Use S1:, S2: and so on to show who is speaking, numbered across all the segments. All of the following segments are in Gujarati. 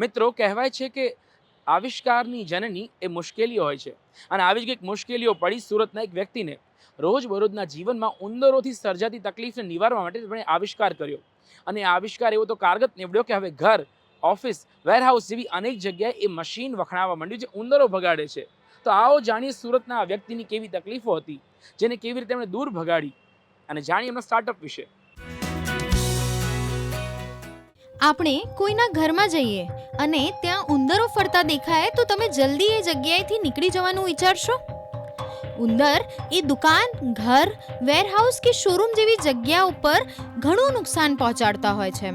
S1: મિત્રો, કહેવાય છે કે આવિષ્કારની જનની એ મુશ્કેલીઓ હોય છે અને આવી જ કંઈક મુશ્કેલીઓ પડી સુરતના એક વ્યક્તિને. રોજબરોજના જીવનમાં ઉંદરોથી સર્જાતી તકલીફને નિવારવા માટે તેમણે આવિષ્કાર કર્યો. અને આવિષ્કાર એવો તો કારગત નીવડ્યો કે હવે ઘર, ઓફિસ, વેરહાઉસ જેવી અનેક જગ્યાએ એ મશીન વખણાવવા માંડ્યું જે ઉંદરો ભગાડે છે. તો આવો જાણીએ સુરતના આ વ્યક્તિની કેવી તકલીફો હતી, જેને કેવી રીતે એમણે દૂર ભગાડી અને જાણીએ એમના સ્ટાર્ટઅપ વિશે.
S2: આપણે કોઈના ઘરમાં જઈએ અને ત્યાં ઉંદરો ફરતા દેખાય તો તમે જલ્દી એ જગ્યાએથી નીકળી જવાનું વિચારશો? ઉંદર એ દુકાન, ઘર વેરહાઉસ કે શોરૂમ જેવી જગ્યા ઉપર ઘણું નુકસાન પહોંચાડતા હોય છે.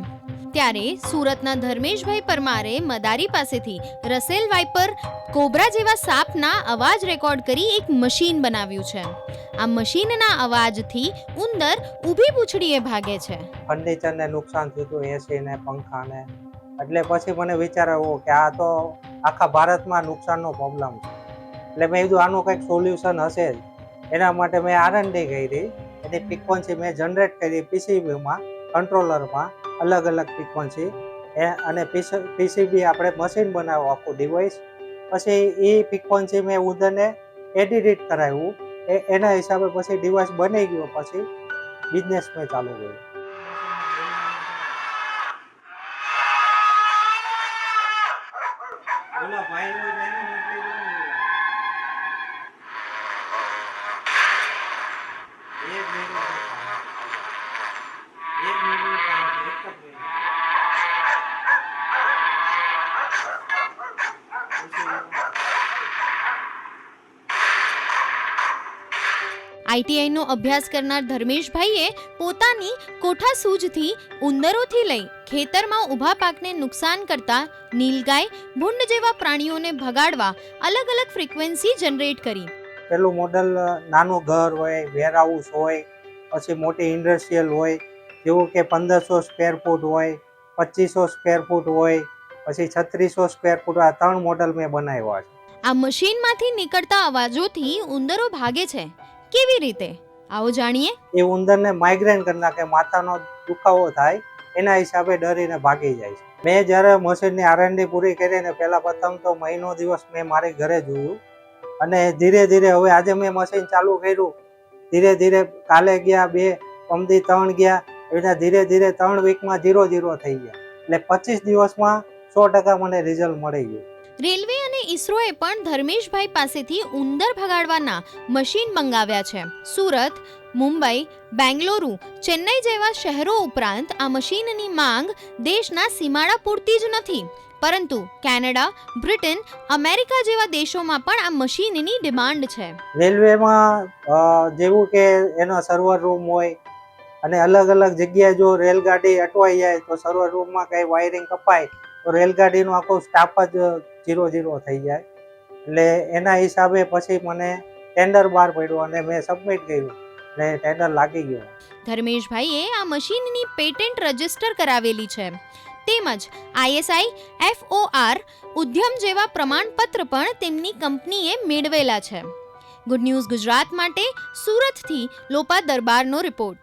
S2: ત્યારે સુરતના ધર્મેશભાઈ પરમારે મદારી પાસેથી રસેલ વાઇપર, કોબરા જેવા સાપના અવાજ રેકોર્ડ કરી એક મશીન બનાવ્યું છે. આ મશીનના અવાજથી ઉંદર ઊભી પૂંછડીએ ભાગે છે.
S3: ફર્નિચરને નુકસાન થયું હતું એસી પંખાને. એટલે પછી મને વિચાર આવ્યો કે આ તો આખા ભારતમાં નુકસાનનો પ્રોબ્લેમ છે. એટલે મેં કીધું આનું કંઈક સોલ્યુશન હશે જ. એના માટે મેં આરએનડી કરી. એની ફ્રિકવન્સી મેં જનરેટ કરી પીસીબીમાં કંટ્રોલરમાં અલગ અલગ ફ્રિકવન્સી અને પીસીબી આપણે મશીન બનાવ્યું આખું ડિવાઇસ પછી એ ફ્રિકવન્સી મેં ઉદરને એડિટ કરાવ્યું. એના હિસાબે પછી ડિવાઇસ બની ગયો પછી બિઝનેસ મેં ચાલુ કર્યો. ભાઈ
S2: આઈટીઆઈનો અભ્યાસ કરનાર ધર્મેશભાઈએ પોતાની કોઠા સૂજથી ઉંદરોથી લઈ ખેતરમાં ઊભા પાકને નુકસાન કરતા નીલગાય ભૂંડ જેવા પ્રાણીઓને ભગાડવા અલગ અલગ ફ્રીક્વન્સી જનરેટ કરી.
S3: પેલું મોડલ નાનું ઘર હોય વેરહાઉસ હોય પછી મોટી ઇન્ડસ્ટ્રીયલ હોય જેવું કે પંદરસો સ્ક્વેર ફૂટ હોય પચીસો સ્ક્વેર ફૂટ હોય પછી છત્રીસો સ્ક્વેર ફૂટ આ ત્રણ મોડલ મેં બનાવ્યા છે.
S2: આ મશીનમાંથી નીકળતા અવાજોથી ઉંદરો ભાગે છે. કેવી રીતે? આવો જાણીએ.
S3: એ ઉંદરને માઇગ્રેન કરી નાખે, માથાનો દુખાવો થાય, એના હિસાબે ડરીને ભાગી જાય છે. મેં જ્યારે મશીનની આરએનડી પૂરી કરીને પહેલા પ્રથમ તો મહિનો દિવસ મેં મારી ઘરે જોયું. અને ધીરે ધીરે હવે આજે મેં મશીન ચાલુ કર્યું. ધીરે ધીરે કાલે ગયા, બે પમદી ત્રણ ગયા રીતના ધીરે ધીરે ત્રણ વીકમાં જીરો જીરો થઈ ગયા. એટલે પચીસ દિવસમાં સો ટકા મને રિઝલ્ટ મળી ગયું.
S2: રેલવે અને ઈસરોએ પણ ધર્મેશભાઈ પાસેથી ઉંદર ભગાડવાના મશીન મંગાવ્યા છે. સુરત, મુંબઈ, બેંગલુરુ, ચેન્નઈ જેવા શહેરો ઉપરાંત આ મશીનની માંગ દેશના સીમાડા પૂરતી જ નથી. પરંતુ કેનેડા, બ્રિટન, અમેરિકા જેવા દેશોમાં પણ આ મશીનની ડિમાન્ડ છે.
S3: રેલવેમાં જેવું કે એનો સર્વર રૂમ હોય અને અલગ અલગ જગ્યાએ જો રેલગાડી અટવાઈ જાય તો સર્વર રૂમમાં કંઈ વાયરિંગ કપાય. રેલગાડીનો આખો સ્ટાફ જ ઝીરો ઝીરો થઈ જાય. એટલે એના હિસાબે પછી મને ટેન્ડર બહાર પડ્યું અને મેં સબમિટ કર્યું. ને ટેન્ડર લાગી ગયું.
S2: ધર્મેશભાઈએ આ મશીનની પેટન્ટ રજિસ્ટર કરાવેલી છે. તેમજ આઈએસઆઈ, એફઓઆર ઉદ્યમ જેવા પ્રમાણપત્ર પણ તેમની કંપનીએ મેળવેલા છે. ગુડ ન્યૂઝ ગુજરાત માટે સુરતથી લોપા દરબારનો રિપોર્ટ.